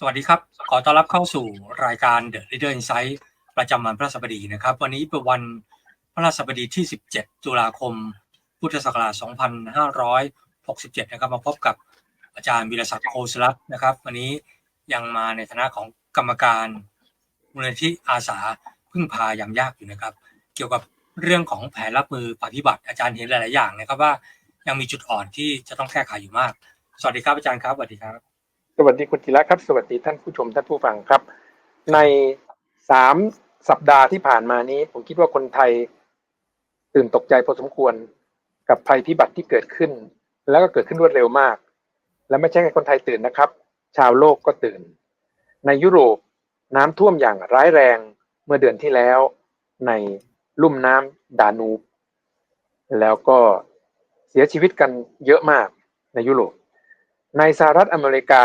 สวัสดีครับ ขอต้อนรับเข้าสู่รายการ The Leader Insight ประจำวันพระศัสบดีนะครับ วันนี้เป็นวันพระศัสบดีที่ 17 ตุลาคม พุทธศักราช 2567 นะครับ มาพบกับอาจารย์วิรศักดิ์โคสลักนะครับ วันนี้ยังมาในฐานะของกรรมการมูลนิธิอาสาพึ่งพายามยากอยู่นะครับ เกี่ยวกับเรื่องของแผนรับมือปฏิบัติ อาจารย์เห็นหลาย ๆ อย่างนะครับว่ายังมีจุดอ่อนที่จะต้องแก้ไขอยู่มาก สวัสดีครับอาจารย์ครับสวัสดีครับ สวัสดีคุณธีระครับ สวัสดีท่านผู้ชมท่านผู้ฟังครับ ในสามสัปดาห์ที่ผ่านมานี้ ผมคิดว่าคนไทยตื่นตกใจพอสมควรกับภัยพิบัติที่เกิดขึ้น แล้วก็เกิดขึ้นรวดเร็วมาก และไม่ใช่แค่คนไทยตื่นนะครับ ชาวโลกก็ตื่น ในยุโรปน้ำท่วมอย่างร้ายแรงเมื่อเดือนที่แล้วในลุ่มน้ำดานูบแล้วก็เสียชีวิตกันเยอะมากในยุโรป ในสหรัฐอเมริกา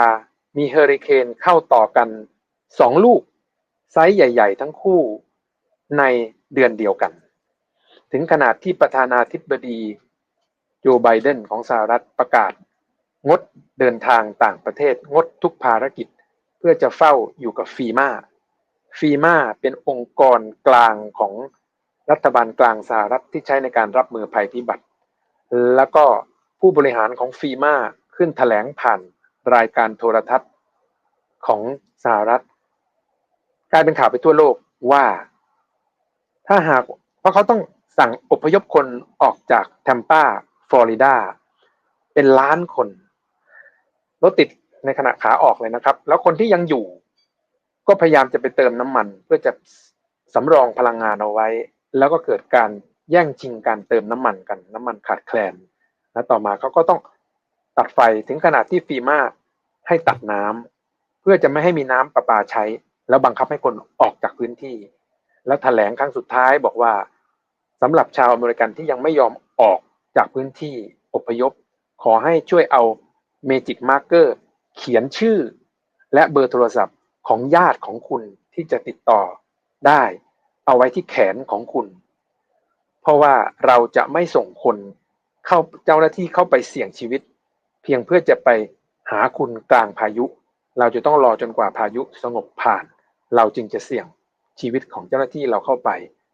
มีเฮอริเคนเข้าต่อกันสองลูก ไซส์ใหญ่ ๆ ทั้งคู่ในเดือนเดียวกัน ถึงขนาดที่ประธานาธิบดีโจไบเดนของสหรัฐประกาศ งดเดินทางต่างประเทศงดทุกภารกิจ เพื่อจะเฝ้าอยู่กับฟีมาฟีมาเป็นองค์กรกลางของรัฐบาลกลางสหรัฐที่ใช้ในการรับมือภัยพิบัติ แล้วก็ผู้บริหารของฟีมา ขึ้นแถลงผ่านรายการโทรทัศน์ของสหรัฐกลายเป็นข่าวไปทั่วโลกว่า ถ้าหากเพราะเขาต้องสั่งอพยพคนออกจากแทมปาฟลอริดา เป็นล้านคนรถติดในขณะขาออกเลยนะครับ แล้วคนที่ยังอยู่ ก็พยายามจะไปเติมน้ำมัน เพื่อจะสำรองพลังงานเอาไว้ แล้วก็เกิดการแย่งชิงการเติมน้ำมันกัน น้ำมันขาดแคลนและต่อมาเขาก็ต้อง ตัดไฟถึงขนาดที่ฟีมาให้ตัดน้ำเพื่อจะไม่ให้มีน้ำประปาใช้ แล้วบังคับให้คนออกจากพื้นที่ แล้วแถลงครั้งสุดท้ายบอกว่าสำหรับชาวอเมริกันที่ยังไม่ยอมออกจากพื้นที่อพยพ ขอให้ช่วยเอาเมจิกมาร์เกอร์เขียนชื่อ และเบอร์โทรศัพท์ของญาติของคุณที่จะติดต่อได้ เอาไว้ที่แขนของคุณ เพราะว่าเราจะไม่ส่งคนเข้าเจ้าหน้าที่เข้าไปเสี่ยงชีวิต เพียงเพื่อจะไปหาคุณกลางพายุ เราจะต้องรอจนกว่าพายุสงบผ่าน เราจึงจะเสี่ยงชีวิตของเจ้าหน้าที่เราเข้าไป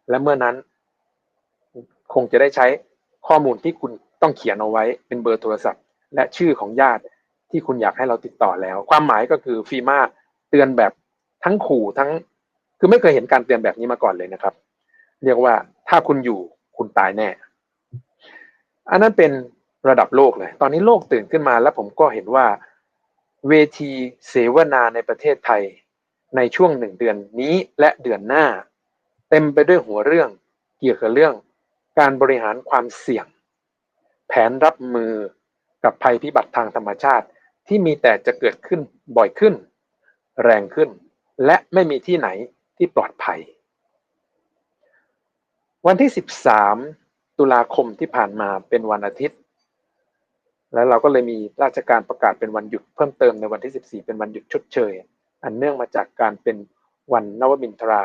และเมื่อนั้น คงจะได้ใช้ข้อมูลที่คุณต้องเขียนเอาไว้เป็นเบอร์โทรศัพท์ และชื่อของญาติที่คุณอยากให้เราติดต่อแล้ว ความหมายก็คือฟีมาเตือนแบบทั้งขู่ทั้ง คือไม่เคยเห็นการเตือนแบบนี้มาก่อนเลยนะครับ เรียกว่าถ้าคุณอยู่คุณตายแน่ อันนั้นเป็น ระดับโลกเลย ตอนนี้โลกตื่นขึ้นมาแล้วผมก็เห็นว่าเวทีเสวนาในประเทศไทย ในช่วงหนึ่งเดือนนี้และเดือนหน้า เต็มไปด้วยหัวเรื่องเกี่ยวกับเรื่อง การบริหารความเสี่ยง แผนรับมือกับภัยพิบัติทางธรรมชาติที่มีแต่จะเกิดขึ้นบ่อยขึ้น แรงขึ้น และไม่มีที่ไหนที่ปลอดภัย วันที่ 13 ตุลาคมที่ผ่านมาเป็นวันอาทิตย์ แล้วเราก็เลยมีราชการประกาศเป็นวันหยุดเพิ่มเติมในวันที่ 14 เป็นวันหยุดชดเชย อันเนื่องมาจากการเป็นวันนวมินทรา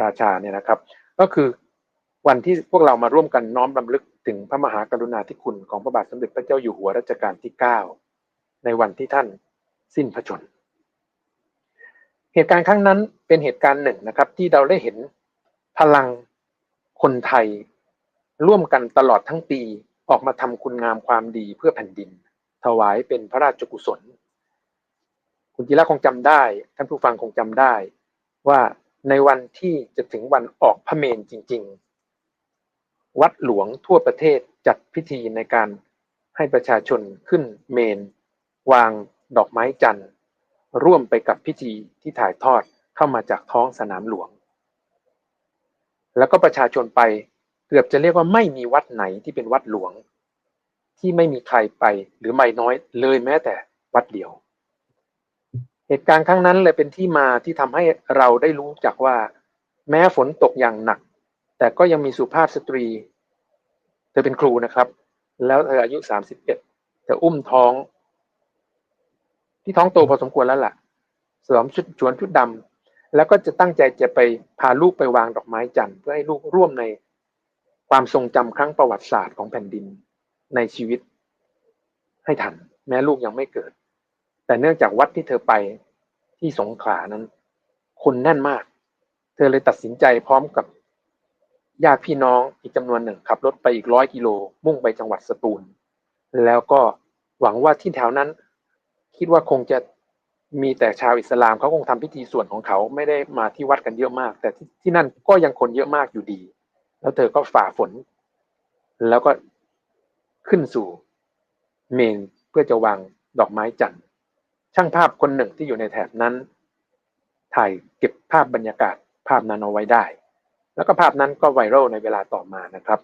ราชาเนี่ยนะครับ ก็คือวันที่พวกเรามาร่วมกันน้อมรำลึกถึงพระมหากรุณาธิคุณของพระบาทสมเด็จพระเจ้าอยู่หัวรัชกาลที่ 9 ในวันที่ท่านสิ้นพระชน เหตุการณ์ครั้งนั้นเป็นเหตุการณ์หนึ่งนะครับ ที่เราได้เห็นพลังคนไทยร่วมกันตลอดทั้งปี ออกมาทำคุณงามความดีเพื่อแผ่นดิน ถวายเป็นพระราชกุศล คุณจิระคงจำได้ ท่านผู้ฟังคงจำได้ ว่าในวันที่จะถึงวันออกพระเมนจริง ๆ วัดหลวงทั่วประเทศจัดพิธีในการให้ประชาชนขึ้นเมน วางดอกไม้จันทร์ ร่วมไปกับพิธีที่ถ่ายทอดเข้ามาจากท้องสนามหลวง แล้วก็ประชาชนไป เกือบจะเรียกว่าไม่มีวัดไหนที่เป็นวัดหลวง ที่ไม่มีใครไปหรือไม่น้อยเลยแม้แต่วัดเดียว เหตุการณ์ครั้งนั้นเลยเป็นที่มาที่ทำให้เราได้รู้จักว่า แม้ฝนตกอย่างหนัก แต่ก็ยังมีสุภาพสตรี เธอเป็นครูนะครับ แล้วเธออายุสามสิบเอ็ดเธออุ้มท้อง ที่ท้องโตพอสมควรแล้วล่ะสวมชุดชวนชุดดำแล้วก็จะตั้งใจจะไปพาลูกไปวางดอกไม้จันทร์เพื่อให้ลูกร่วมใน ความทรงจำครั้งประวัติศาสตร์ของแผ่นดินในชีวิตให้ทัน แม้ลูกยังไม่เกิด แต่เนื่องจากวัดที่เธอไปที่สงขลานั้น คนแน่นมาก เธอเลยตัดสินใจพร้อมกับญาติพี่น้องอีกจำนวนหนึ่งขับรถไปอีกร้อยกิโล มุ่งไปจังหวัดสตูล แล้วก็หวังว่าที่แถวนั้น คิดว่าคงจะมีแต่ชาวอิสลามเขาคงทำพิธีส่วนของเขาไม่ได้มาที่วัดกันเยอะมาก แต่ที่ที่นั่นก็ยังคนเยอะมากอยู่ดี แล้วเธอก็ฝ่าฝน แล้วก็ขึ้นสู่เมนเพื่อจะวางดอกไม้จันทร์ช่างภาพคนหนึ่งที่อยู่ในแถบนั้น ถ่ายเก็บภาพบรรยากาศภาพนั้นเอาไว้ได้ แล้วก็ภาพนั้นก็ไวรัลในเวลาต่อมานะครับ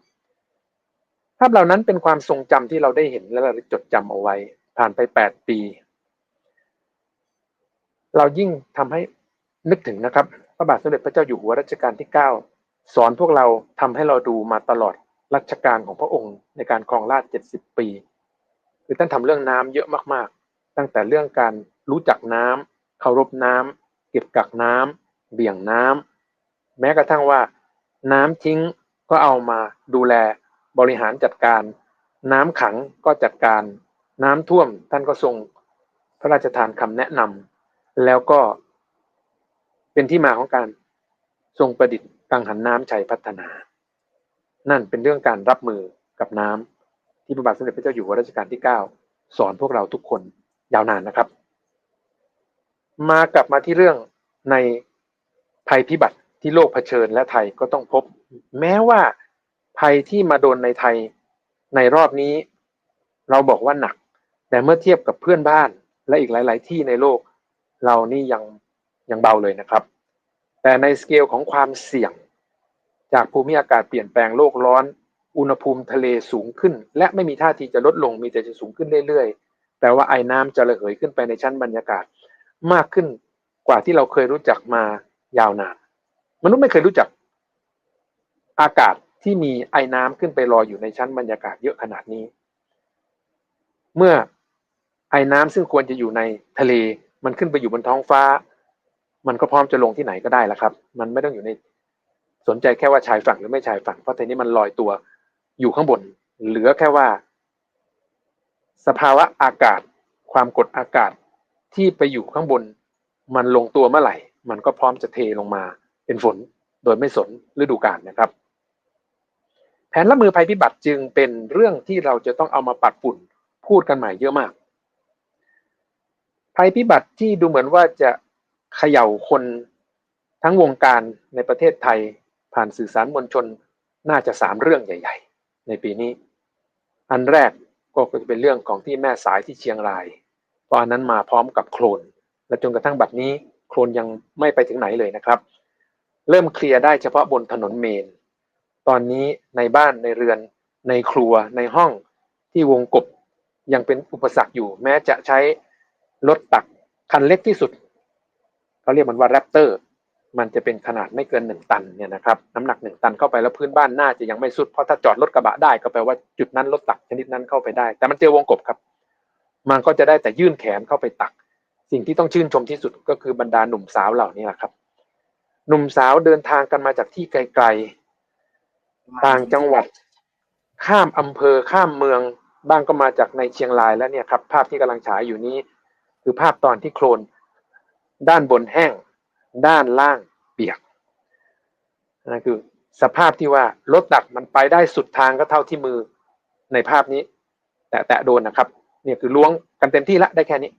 ภาพเหล่านั้นเป็นความทรงจำที่เราได้เห็นและเราได้จดจำเอาไว้ ผ่านไป 8 ปี เรายิ่งทำให้นึกถึงนะครับพระบาทสมเด็จพระเจ้าอยู่หัวรัชกาลที่ 9 สอนพวกเราทำให้เราดูมาตลอดรัชกาลของพระองค์ในการครองราชย์70ปี คือท่านทำเรื่องน้ำเยอะมากๆ ตั้งแต่เรื่องการรู้จักน้ำเคารพน้ำเก็บกักน้ำเบี่ยงน้ำแม้กระทั่งว่า น้ำทิ้งก็เอามาดูแลบริหารจัดการ น้ำขังก็จัดการ น้ำท่วมท่านก็ทรงพระราชทานคำแนะนำแล้วก็เป็นที่มาของการทรงประดิษฐ์ กังหันน้ำชัยพัฒนา นั่นเป็นเรื่องการรับมือกับน้ำที่พระบาทสมเด็จพระเจ้าอยู่หัวรัชกาลที่ 9 สอนพวกเราทุกคนยาวนานนะครับ มากลับมาที่เรื่องในภัยพิบัติที่โลกเผชิญและไทยก็ต้องพบ แม้ว่าภัยที่มาโดนในไทยในรอบนี้ เราบอกว่าหนัก แต่เมื่อเทียบกับเพื่อนบ้านและอีกหลาย ๆ ที่ในโลก เรานี่ยังยังเบาเลยนะครับ แต่ในสเกลของความเสี่ยง จากภูมิอากาศเปลี่ยนแปลงโลกร้อน อุณหภูมิทะเลสูงขึ้น และไม่มีท่าทีจะลดลงมีแต่จะสูงขึ้นเรื่อยๆ แต่ว่าไอ้น้ำจะระเหยขึ้นไปในชั้นบรรยากาศ มากขึ้นกว่าที่เราเคยรู้จักมายาวนานมนุษย์ไม่เคยรู้จัก อากาศที่มีไอ้น้ำขึ้นไปลอยอยู่ในชั้นบรรยากาศเยอะขนาดนี้ เมื่อไอ้น้ำซึ่งควรจะอยู่ในทะเลมันขึ้นไปอยู่บนท้องฟ้า มันก็พร้อมจะลงที่ไหนก็ได้แล้วครับ มันไม่ต้องอยู่ในสนใจแค่ว่าชายฝั่งหรือไม่ชายฝั่ง เพราะทีนี้มันลอยตัวอยู่ข้างบน เหลือแค่ว่า สภาวะอากาศ ความกดอากาศที่ไปอยู่ข้างบน มันลงตัวเมื่อไหร่ มันก็พร้อมจะเทลงมาเป็นฝนโดยไม่สนฤดูกาลนะครับ แผนรับมือภัยพิบัติจึงเป็นเรื่องที่เราจะต้องเอามาปัดฝุ่นพูดกันใหม่เยอะมาก ภัยพิบัติที่ดูเหมือนว่าจะ เขย่าคนทั้งวงการในประเทศไทยผ่านสื่อสารมวลชนน่าจะสามเรื่องใหญ่ ๆ ในปีนี้ อันแรกก็จะเป็นเรื่องของที่แม่สายที่เชียงรายตอนนั้นมาพร้อมกับโคลน และจนกระทั่งบัดนี้โคลนยังไม่ไปถึงไหนเลยนะครับ เริ่มเคลียร์ได้เฉพาะบนถนนเมน ตอนนี้ในบ้านในเรือน ในครัวในห้องที่วงกบยังเป็นอุปสรรคอยู่ แม้จะใช้รถตักคันเล็กที่สุด เขาเรียกมันว่าแรปเตอร์มันจะเป็นขนาดไม่เกินหนึ่งตันเนี่ยนะครับน้ำหนักหนึ่งตันเข้าไปแล้วพื้นบ้านน่าจะยังไม่สุดเพราะถ้าจอดรถกระบะได้ก็แปลว่าจุดนั้นรถตักชนิดนั้นเข้าไปได้ แต่มันเจอวงกบครับ มันก็จะได้แต่ยื่นแขนเข้าไปตัก สิ่งที่ต้องชื่นชมที่สุดก็คือบรรดาหนุ่มสาวเหล่านี้แหละครับ หนุ่มสาวเดินทางกันมาจากที่ไกลๆต่างจังหวัด ข้ามอำเภอข้ามเมืองบ้างก็มาจากในเชียงรายแล้วเนี่ยครับ ภาพที่กำลังฉายอยู่นี้ คือภาพตอนที่โคลน ด้านบนแห้ง ด้านล่างเปียกนั่นคือสภาพที่ว่ารถตักมันไปได้สุดทางก็เท่าที่มือในภาพนี้ แต่แตะโดนนะครับเนี่ยคือล้วงกันเต็มที่ละได้แค่นี้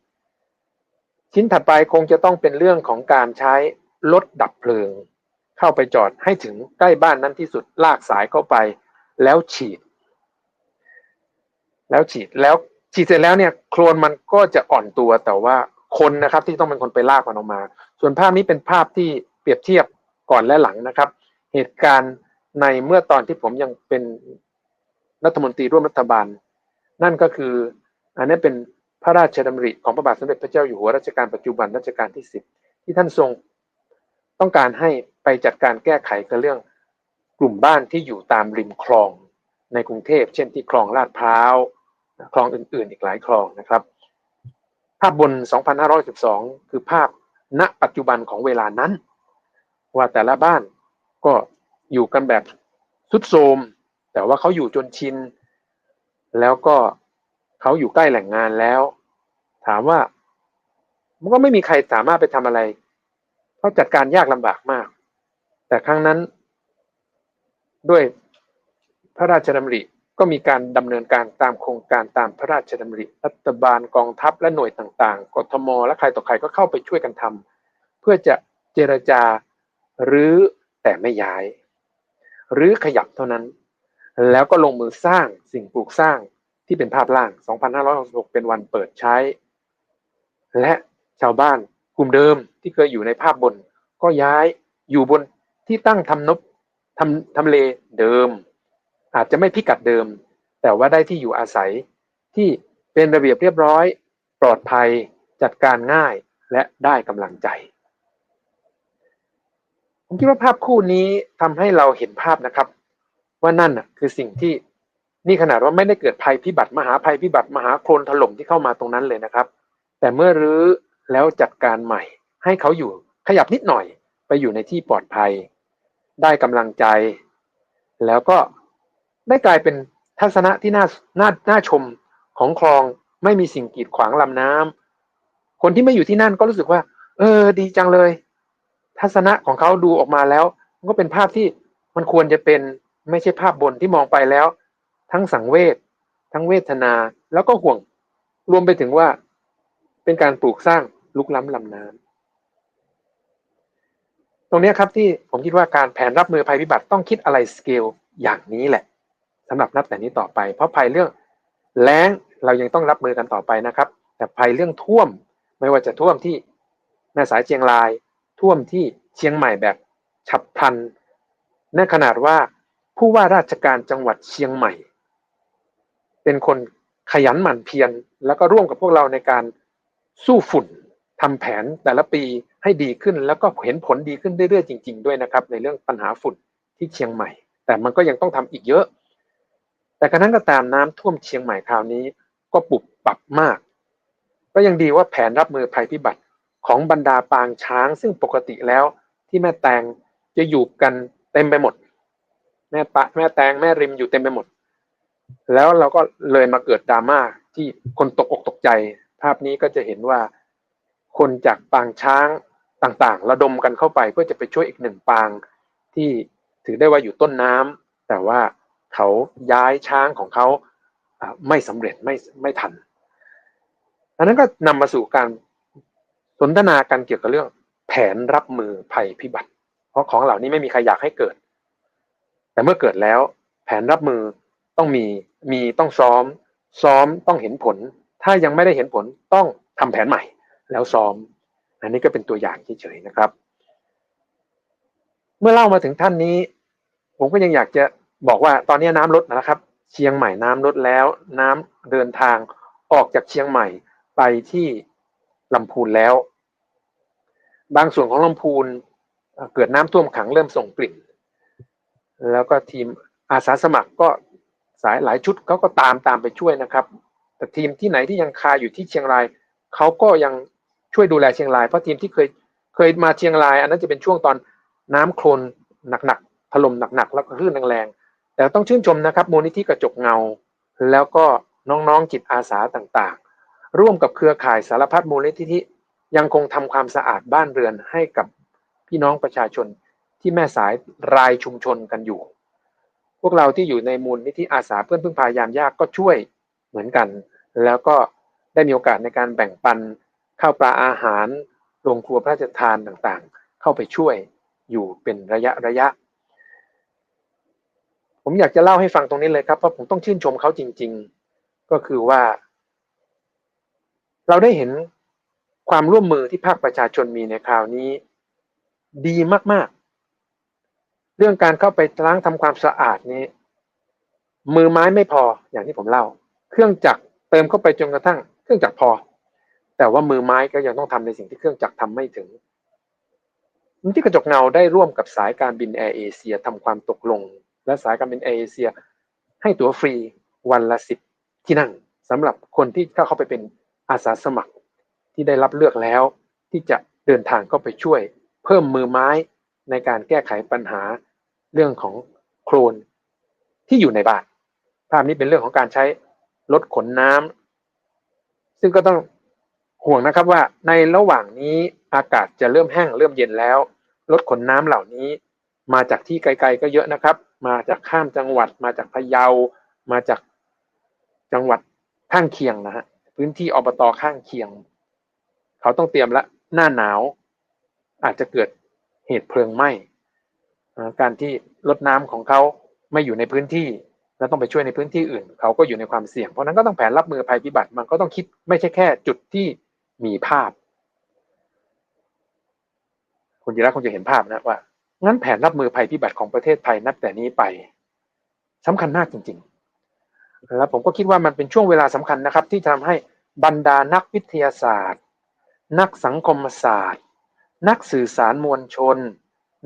ชิ้นถัดไปคงจะต้องเป็นเรื่องของการใช้รถดับเพลิง เข้าไปจอดให้ถึงใกล้บ้านนั้นที่สุดลากสายเข้าไป แล้วฉีด แล้วฉีดแล้วฉีดเสร็จแล้วเนี่ยโคลนมันก็จะอ่อนตัวแต่ว่า คนนะครับที่ต้องเป็นคนไปลากมันออกมา ส่วนภาพนี้เป็นภาพที่เปรียบเทียบก่อนและหลังนะครับ เหตุการณ์ในเมื่อตอนที่ผมยังเป็นรัฐมนตรีร่วมรัฐบาล นั่นก็คืออันนี้เป็นพระราชดำริของพระบาทสมเด็จพระเจ้าอยู่หัวรัชกาลปัจจุบันรัชกาลที่สิบที่ท่านทรงต้องการให้ไปจัดการแก้ไขกับเรื่องกลุ่มบ้านที่อยู่ตามริมคลองในกรุงเทพ เช่นที่คลองลาดพร้าว คลองอื่นๆ อีกหลายคลองนะครับ ภาพบน 2512 คือภาพณปัจจุบันของเวลานั้น ว่าแต่ละบ้านก็อยู่กันแบบสุดโทมแต่ว่าเขาอยู่จนชิน แล้วก็เขาอยู่ใกล้แหล่งงานแล้ว ถามว่ามันก็ไม่มีใครสามารถไปทำอะไรเพราจัดการยากลำบากมาก แต่ครั้งนั้น ด้วยพระราชดำริ ก็มีการดำเนินการตามโครงการตามพระราชดำริรัฐบาลกองทัพและหน่วยต่างๆ กทม และใครต่อใครก็เข้าไปช่วยกันทำเพื่อจะเจรจาหรือแต่ไม่ย้าย หรือขยับเท่านั้น แล้วก็ลงมือสร้างสิ่งปลูกสร้างที่เป็นภาพล่าง 2566 เป็นวันเปิดใช้ และชาวบ้านกลุ่มเดิมที่เคยอยู่ในภาพบน ก็ย้ายอยู่บนที่ตั้งทำนบทำทำเลเดิม อาจจะไม่พิกัดเดิม แต่ว่าได้ที่อยู่อาศัย ที่เป็นระเบียบเรียบร้อย ปลอดภัยจัดการง่ายและได้กำลังใจ ผมคิดว่าภาพคู่นี้ทำให้เราเห็นภาพนะครับ ว่านั่นน่ะคือสิ่งที่นี่ขนาดว่าไม่ได้เกิดภัยพิบัติมหาภัยพิบัติมหาโคลนถล่มที่เข้ามาตรงนั้นเลยนะครับ แต่เมื่อรื้อแล้วจัดการใหม่ ให้เขาอยู่ขยับนิดหน่อยไปอยู่ในที่ปลอดภัย ได้กำลังใจ แล้วก็ ได้กลายเป็นทัศนะที่น่าน่าน่าชมของคลองไม่มีสิ่งกีดขวางลำน้ำคนที่ไม่อยู่ที่นั่นก็รู้สึกว่า เออ ดีจังเลย ทัศนะของเขาดูออกมาแล้วมันก็เป็นภาพที่มันควรจะเป็นไม่ใช่ภาพบนที่มองไปแล้ว ทั้งสังเวชทั้งเวทนาแล้วก็ห่วง รวมไปถึงว่า เป็นการปลูกสร้างลุกล้ำลำน้ำตรงนี้ครับที่ผมคิดว่าการแผนรับมือภัยพิบัติต้องคิดอะไรสเกลอย่างนี้แหละ สำหรับนับแต่นี้ต่อไป เพราะภัยเรื่องแล้งเรายังต้องรับมือกันต่อไปนะครับ แต่ภัยเรื่องท่วมไม่ว่าจะท่วมที่แม่สายเชียงราย ท่วมที่เชียงใหม่แบบฉับพลันในขนาดว่าผู้ว่าราชการจังหวัดเชียงใหม่ เป็นคนขยันหมั่นเพียรแล้วก็ร่วมกับพวกเราในการสู้ฝุ่นทำแผนแต่ละปีให้ดีขึ้นแล้วก็เห็นผลดีขึ้นเรื่อยๆจริง ๆ ด้วยนะครับ ในเรื่องปัญหาฝุ่นที่เชียงใหม่ แต่มันก็ยังต้องทำอีกเยอะ แต่กระนั้นก็ตามน้ำท่วมเชียงใหม่คราวนี้ ก็ปุบปับมาก ก็ยังดีว่าแผนรับมือภัยพิบัติของบรรดาปางช้าง ซึ่งปกติแล้วที่แม่แตงจะอยู่กันเต็มไปหมด แม่ปะแม่แตงแม่ริมอยู่เต็มไปหมด แล้วเราก็เลยมาเกิดดราม่าที่คนตกอกตกใจ ภาพนี้ก็จะเห็นว่า คนจากปางช้างต่างๆ ระดมกันเข้าไปเพื่อจะไปช่วยอีกหนึ่งปางที่ถือได้ว่าอยู่ต้นน้ำแต่ว่า เขาย้ายช้างของเขาไม่สำเร็จไม่ไม่ทันอันนั้นก็นำมาสู่การสนทนากันเกี่ยวกับเรื่องแผนรับมือภัยพิบัติ เพราะของเหล่านี้ไม่มีใครอยากให้เกิด แต่เมื่อเกิดแล้ว แผนรับมือต้องมีมีต้องซ้อม ซ้อมต้องเห็นผล ถ้ายังไม่ได้เห็นผลต้องทำแผนใหม่ แล้วซ้อม อันนี้ก็เป็นตัวอย่างเฉยๆนะครับ เมื่อเล่ามาถึงท่านนี้ ผมก็ยังอยากจะ บอกว่าตอนนี้น้ำลดนะครับ เชียงใหม่น้ำลดแล้ว น้ำเดินทางออกจากเชียงใหม่ไปที่ลำพูนแล้ว บางส่วนของลำพูนเกิดน้ำท่วมขังเริ่มส่งกลิ่น แล้วก็ทีมอาสาสมัครก็สายหลายชุดเขาก็ตามตามไปช่วยนะครับ แต่ทีมที่ไหนที่ยังคาอยู่ที่เชียงรายเขาก็ยังช่วยดูแลเชียงรายเพราะทีมที่เคยเคยมาเชียงราย อันนั้นจะเป็นช่วงตอนน้ำโคลนหนักๆถล่มหนักๆแล้วก็คลื่นแรงๆ แต่ต้องชื่นชมนะครับมูลนิธิกระจกเงา แล้วก็น้องๆจิตอาสาต่างๆ ร่วมกับเครือข่ายสารพัดมูลนิธิยังคงทำความสะอาดบ้านเรือนให้กับพี่น้องประชาชนที่แม่สายรายชุมชนกันอยู่ พวกเราที่อยู่ในมูลนิธิอาสาเพื่อนพึ่งพายามยากก็ช่วยเหมือนกัน แล้วก็ได้มีโอกาสในการแบ่งปันข้าวปลาอาหารโรงครัวพระราชทานต่างๆ เข้าไปช่วยอยู่เป็นระยะระยะ ผมอยากจะเล่าให้ฟังตรงนี้เลยครับเพราะผมต้องชื่นชมเขาจริง ๆ ก็คือว่า เราได้เห็นความร่วมมือที่ภาคประชาชนมีในคราวนี้ ดีมาก ๆ เรื่องการเข้าไปล้างทำความสะอาดนี้ มือไม้ไม่พออย่างที่ผมเล่า เครื่องจักรเติมเข้าไปจนกระทั่ง เครื่องจักรพอ แต่ว่ามือไม้ก็ยังต้องทำในสิ่งที่เครื่องจักรทำไม่ถึงที่กระจกเงาได้ร่วมกับสายการบินแอร์เอเชียทำความตกลง และสายการบินเอเชีย ให้ตั๋วฟรีวันละสิบที่นั่งสำหรับคนที่เข้าเข้าไปเป็นอาสาสมัครที่ได้รับเลือกแล้ว ที่จะเดินทางเข้าไปช่วย เพิ่มมือไม้ในการแก้ไขปัญหาเรื่องของโคลนที่อยู่ในบ้าน ภาพนี้เป็นเรื่องของการใช้รถขนน้ำซึ่งก็ต้องหห่วงนะครับว่าในระหว่างนี้อากาศจะเริ่มแห้งเริ่มเย็นแล้วรถขนน้ำเหล่านี้ มาจากที่ไกลๆก็เยอะนะครับ มาจากข้ามจังหวัด มาจากพะเยา มาจากจังหวัดข้างเคียงนะฮะพื้นที่อบตข้างเคียง เขาต้องเตรียมละหน้าหนาว อาจจะเกิดเหตุเพลิงไหม้การที่รถน้ำของเขาไม่อยู่ในพื้นที่แล้วต้องไปช่วยในพื้นที่อื่น เขาก็อยู่ในความเสี่ยง เพราะฉะนั้นก็ต้องแผนรับมือภัยพิบัติมันก็ต้องคิดไม่ใช่แค่จุดที่มีภาพ คุณจิระคงจะเห็นภาพนะว่า งั้นแผนรับมือภัยพิบัติของประเทศไทยนับแต่นี้ไปสำคัญมากจริงๆแล้วผมก็คิดว่ามันเป็นช่วงเวลาสำคัญนะครับ ที่ทำให้บรรดานักวิทยาศาสตร์ นักสังคมศาสตร์ นักสื่อสารมวลชน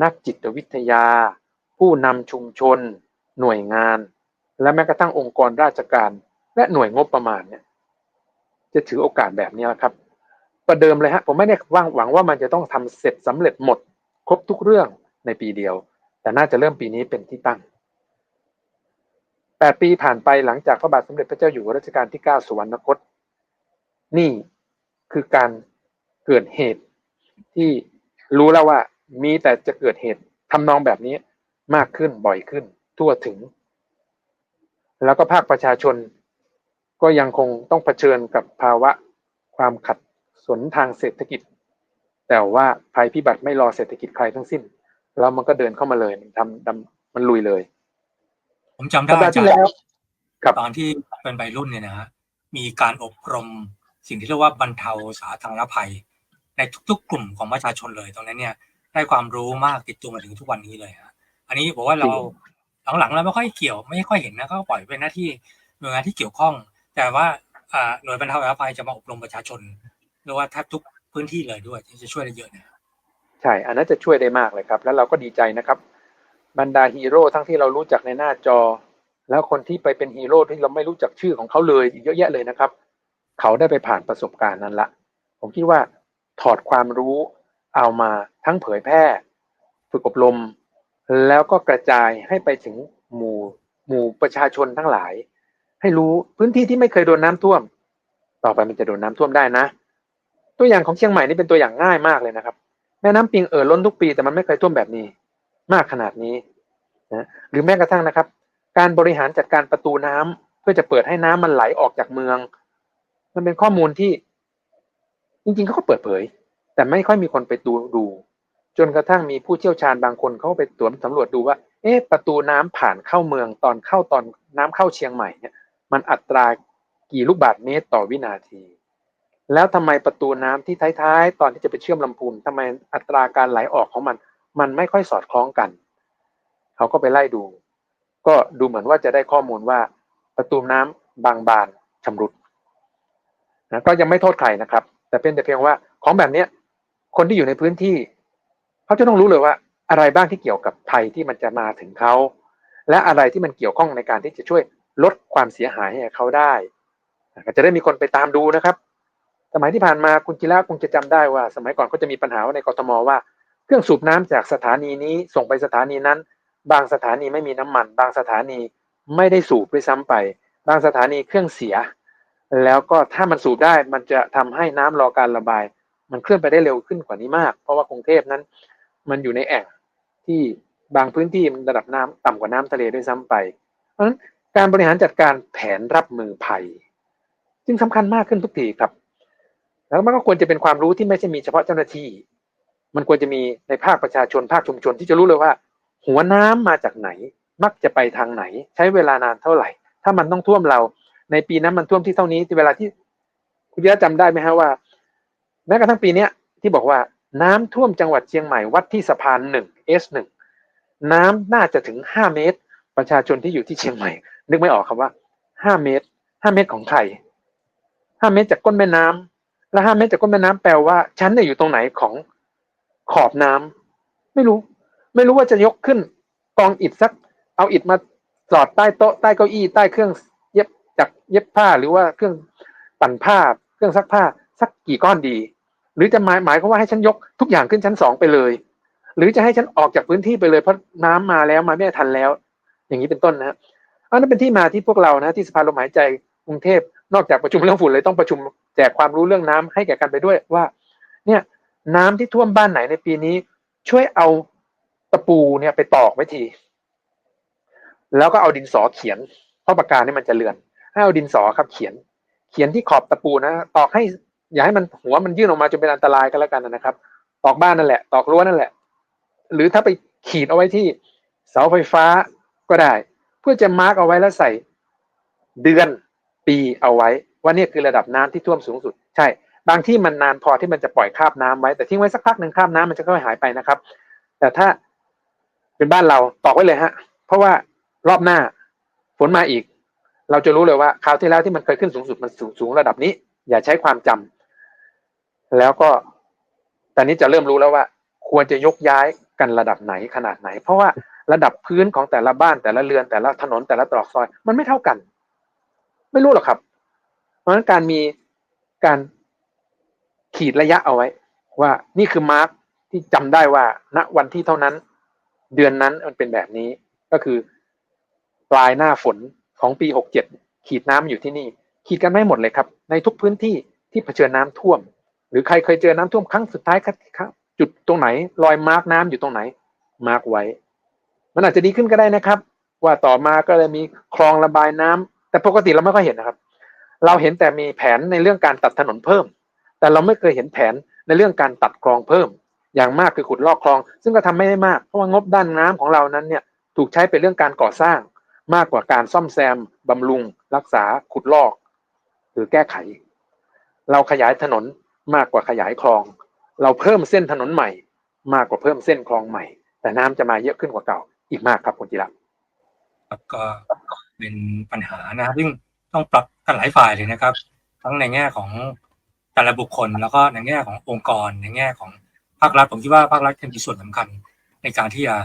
นักจิตวิทยา ผู้นำชุมชน หน่วยงาน และแม้กระทั่งองค์กรราชการ และหน่วยงบประมาณเนี่ยจะถือโอกาสแบบนี้ครับ ประเดิมเลยฮะผมไม่ได้หวังหวังว่ามันจะต้องทำเสร็จสำเร็จหมด ครบทุกเรื่อง ในปีเดียว แต่น่าจะเริ่มปีนี้เป็นที่ตั้งแปดปีผ่านไปหลังจากพระบาทสมเด็จพระเจ้าอยู่หัวรัชกาลที่เก้าสุวรรณคต นี่คือการเกิดเหตุที่รู้แล้วว่ามีแต่จะเกิดเหตุทำนองแบบนี้มากขึ้นบ่อยขึ้น ทั่วถึง แล้วก็ภาคประชาชนก็ยังคงต้องเผชิญกับภาวะความขัดสนทางเศรษฐกิจ แต่ว่าภัยพิบัติไม่รอเศรษฐกิจใครทั้งสิ้น แล้วมันก็เดินเข้ามาเลยมันทำดำมันลุยเลย ผมจำสัได้ปดาห์อาจาที่รแล้วย์ครับตอนที่เป็นวัยรุ่นเนี่ยนะฮะมีการอบรมสิ่งที่เรียกว่าบรรเทาสาธารณภัย ในทุก ๆ กลุ่มของประชาชนเลยตรงนั้นเนี่ย ได้ความรู้มากติดตัวมาถึงทุกวันนี้เลยฮะอันนี้บอกว่าเราหลังๆเราไม่ค่อยเกี่ยว ไม่ค่อยเห็นนะก็ปล่อยเป็นหน้าที่หน่วยงานที่เกี่ยวข้อง แต่ว่าอ่าหน่วยบรรเทาสาธารณภัยจะมาอบรมประชาชนเรียกว่าแทบทุกพื้นที่เลยด้วยที่จะช่วยได้เยอะนะ ใช่ อันนั้นจะช่วยได้มากเลยครับ แล้วเราก็ดีใจนะครับ บรรดาฮีโร่ทั้งที่เรารู้จักในหน้าจอ แล้วคนที่ไปเป็นฮีโร่ที่เราไม่รู้จักชื่อของเขาเลยอีกเยอะแยะเลยนะครับ เขาได้ไปผ่านประสบการณ์นั้นละ ผมคิดว่าถอดความรู้เอามาทั้งเผยแพร่ ฝึกอบรม แล้วก็กระจายให้ไปถึงหมู่หมู่ประชาชนทั้งหลาย ให้รู้พื้นที่ที่ไม่เคยโดนน้ำท่วม ต่อไปมันจะโดนน้ำท่วมได้นะ ตัวอย่างของเชียงใหม่นี่เป็นตัวอย่างง่ายมากเลยนะครับ แม่น้ำปิงเอ่อล้นทุกปีแต่มันไม่เคยท่วมแบบนี้ มากขนาดนี้นะหรือแม้กระทั่งนะครับ การบริหารจัดการประตูน้ำเพื่อจะเปิดให้น้ำมันไหลออกจากเมือง มันเป็นข้อมูลที่ จริงๆเขาก็เปิดเผย แต่ไม่ค่อยมีคนไปดูดู จนกระทั่งมีผู้เชี่ยวชาญบางคนเขาไปตรวจสำรวจดูว่า เอ๊ะประตูน้ำผ่านเข้าเมืองตอนเข้าตอนน้ำเข้าเชียงใหม่เนี่ย มันอัตรากี่ลูกบาศก์เมตรต่อวินาที แล้วทำไมประตูน้ำที่ท้ายๆ ตอนที่จะไปเชื่อมลำพูนทำไมอัตราการไหลออกของมัน มันไม่ค่อยสอดคล้องกัน เขาก็ไปไล่ดู ก็ดูเหมือนว่าจะได้ข้อมูลว่าประตูน้ำบางบานชำรุดนะก็ยังไม่โทษใครนะครับ แต่เป็นแต่เพียงว่าของแบบเนี้ยคนที่อยู่ในพื้นที่ เขาจะต้องรู้เลยว่า อะไรบ้างที่เกี่ยวกับภัยที่มันจะมาถึงเขาและอะไรที่มันเกี่ยวข้องในการที่จะช่วยลดความเสียหายให้เขาได้ก็จะได้มีคนไปตามดูนะครับ สมัยที่ผ่านมาคุณจิระคงจะจำได้ว่า สมัยก่อนก็จะมีปัญหาว่าในกรทมว่า เครื่องสูบน้ำจากสถานีนี้ส่งไปสถานีนั้น บางสถานีไม่มีน้ำมัน บางสถานีไม่ได้สูบด้วยซ้ำไป บางสถานีเครื่องเสีย แล้วก็ถ้ามันสูบได้มันจะทำให้น้ำรอการระบาย มันเคลื่อนไปได้เร็วขึ้นกว่านี้มาก เพราะว่ากรุงเทพนั้น มันอยู่ในแอ่งที่บางพื้นที่มันระดับน้ำต่ำกว่าน้ำทะเลด้วยซ้ำไป เพราะฉะนั้นการบริหารจัดการแผนรับมือภัย จึงสำคัญมากขึ้นทุกทีครับ แล้วมันก็ควรจะเป็นความรู้ที่ไม่ใช่มีเฉพาะเจ้าหน้าที่ มันควรจะมีในภาคประชาชนภาคชุมชนที่จะรู้เลยว่า หัวน้ำมาจากไหน มักจะไปทางไหน ใช้เวลานานเท่าไหร่ ถ้ามันต้องท่วมเรา ในปีนั้นมันท่วมที่เท่านี้ที่เวลาที่คุณยะจำได้ไหมฮะว่า แม้กระทั่งปีเนี้ยที่บอกว่าน้ำท่วมจังหวัดเชียงใหม่วัดที่สะพานหนึ่ง S หนึ่งน้ำน่าจะถึงห้าเมตร ประชาชนที่อยู่ที่เชียงใหม่ นึกไม่ออกครับว่าห้าเมตรห้าเมตรของใครห้าเมตรจากก้นแม่น้ำ และห้าเมตรจากก้นแม่น้ำแปลว่าฉันเนี่ยอยู่ตรงไหนของขอบน้ำไม่รู้ ไม่รู้ว่าจะยกขึ้นกองอิฐสัก เอาอิฐมาสอดใต้โต๊ะใต้เก้าอี้ใต้เครื่องเย็บจากเย็บผ้าหรือว่าเครื่องปั่นผ้า เครื่องซักผ้า สักกี่ก้อนดี หรือจะหมายหมายควาว่าให้ฉันยกทุกอย่างขึ้นชั้นสองไปเลย หรือจะให้ฉันออกจากพื้นที่ไปเลยเพราะน้ำมาแล้วมาไม่ทันแล้ว อย่างนี้เป็นต้นนะฮะอันนั้นเป็นที่มาที่พวกเรานะที่สภาลมหายใจกรุงเทพ นอกจากประชุมเรื่องฝุ่นเลยต้องประชุมแจกความรู้เรื่องน้ำให้แก่กันไปด้วยว่า เนี่ยน้ำที่ท่วมบ้านไหนในปีนี้ ช่วยเอาตะปูเนี่ยไปตอกไว้ที แล้วก็เอาดินสอเขียนเพราะปากกาเนี่ยมันจะเลือน ให้เอาดินสอครับเขียน เขียนที่ขอบตะปูนะตอกให้อย่าให้มันหัวมันยื่นออกมาจนเป็นอันตรายก็แล้วกันนะครับ ตอกบ้านนั่นแหละ ตอกรั้วนั่นแหละ หรือถ้าไปขีดเอาไว้ที่เสาไฟฟ้าก็ได้ เพื่อจะมาร์กเอาไว้แล้วใส่เดือน ปีเอาไว้ ว่าเนี่ยคือระดับน้ำที่ท่วมสูงสุด ใช่ บางที่มันนานพอที่มันจะปล่อยคราบน้ำไว้ แต่ทิ้งไว้สักพักหนึ่งคราบน้ำมันจะค่อยหายไปนะครับ แต่ถ้าเป็นบ้านเราตอกไว้เลยฮะ เพราะว่ารอบหน้าฝนมาอีก เราจะรู้เลยว่าคราวที่แล้วที่มันเคยขึ้นสูงสุดมันสูงสูงระดับนี้ อย่าใช้ความจำแล้วก็ตอนนี้จะเริ่มรู้แล้วว่า ควรจะยกย้ายกันระดับไหนขนาดไหน เพราะว่าระดับพื้นของแต่ละบ้านแต่ละเรือนแต่ละถนนแต่ละตรอกซอย มันไม่เท่ากัน ไม่รู้หรอกครับ เพราะฉะนั้นการมีการขีดระยะเอาไว้ ว่านี่คือมาร์กที่จำได้ว่า ณวันที่เท่านั้น เดือนนั้นมันเป็นแบบนี้ ก็คือปลายหน้าฝนของปีหกเจ็ดขีดน้ำอยู่ที่นี่ ขีดกันไม่หมดเลยครับ ในทุกพื้นที่ที่เผชิญน้ำท่วม หรือใครเคยเจอน้ำท่วมครั้งสุดท้ายครับจุดตรงไหน รอยมาร์กน้ำอยู่ตรงไหน มาร์กไว้ มันอาจจะดีขึ้นก็ได้นะครับ ว่าต่อมาก็เลยมีคลองระบายน้ำ แต่ปกติเราไม่ค่อยเห็นนะครับ เราเห็นแต่มีแผนในเรื่องการตัดถนนเพิ่ม แต่เราไม่เคยเห็นแผนในเรื่องการตัดคลองเพิ่ม อย่างมากคือขุดลอกคลอง ซึ่งก็ทำไม่ได้มากเพราะว่างบด้านน้ำของเรานั้นเนี่ยถูกใช้เป็นเรื่องการก่อสร้าง มากกว่าการซ่อมแซมบำรุง รักษาขุดลอก หรือแก้ไข เราขยายถนนมากกว่าขยายคลอง เราเพิ่มเส้นถนนใหม่ มากกว่าเพิ่มเส้นคลองใหม่ แต่น้ำจะมาเยอะขึ้นกว่าเก่าอีกมากครับคุณจิระครับก็ เป็นปัญหานะครับซึ่งต้องปรับกันหลายฝ่ายเลยนะครับ ทั้งในแง่ของแต่ละบุคคล แล้วก็ในแง่ขององค์กร ในแง่ของภาครัฐผมคิดว่าภาครัฐมีส่วนสำคัญในการที่จะ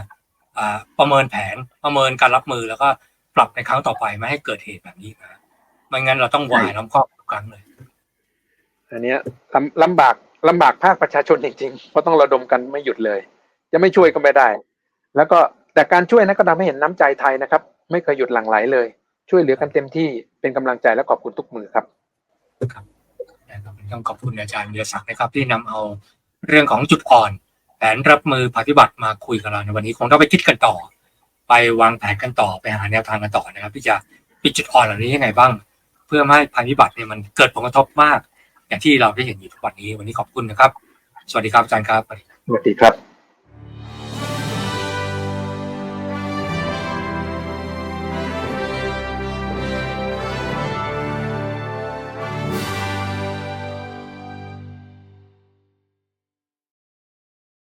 ประเมินแผนประเมินการรับมือแล้วก็ปรับในครั้งต่อไปไม่ให้เกิดเหตุแบบนี้นะไม่งั้นเราต้องวายล้อมครอบทุกครั้งเลย อันนี้ลำลำบากลำบากภาคประชาชนจริงๆเพราะต้องระดมกันไม่หยุดเลย จะไม่ช่วยก็ไม่ได้ แล้วก็แต่การช่วยนั้นก็ทำให้เห็นน้ำใจไทยนะครับ ไม่เคยหยุดหลั่งไหลเลย ช่วยเหลือกันเต็มที่เป็นกำลังใจและขอบคุณทุกมือครับนะครับต้องขอบคุณอาจารย์เดียศักดิ์นะครับที่นำเอาเรื่องของจุดอ่อน แผนรับมือปฏิบัติมาคุยกับเราในวันนี้คงต้องไปคิดกันต่อ ไปวางแผนกันต่อไปหาแนวทางกันต่อนะครับ ที่จะปิดจุดอ่อนเหล่านี้ยังไงบ้าง เพื่อไม่ให้ภัยพิบัติเนี่ยมันเกิดผลกระทบมาก อย่างที่เราได้เห็นอยู่ทุกวันนี้วันนี้ขอบคุณนะครับ สวัสดีครับอาจารย์ครับสวัสดีครับ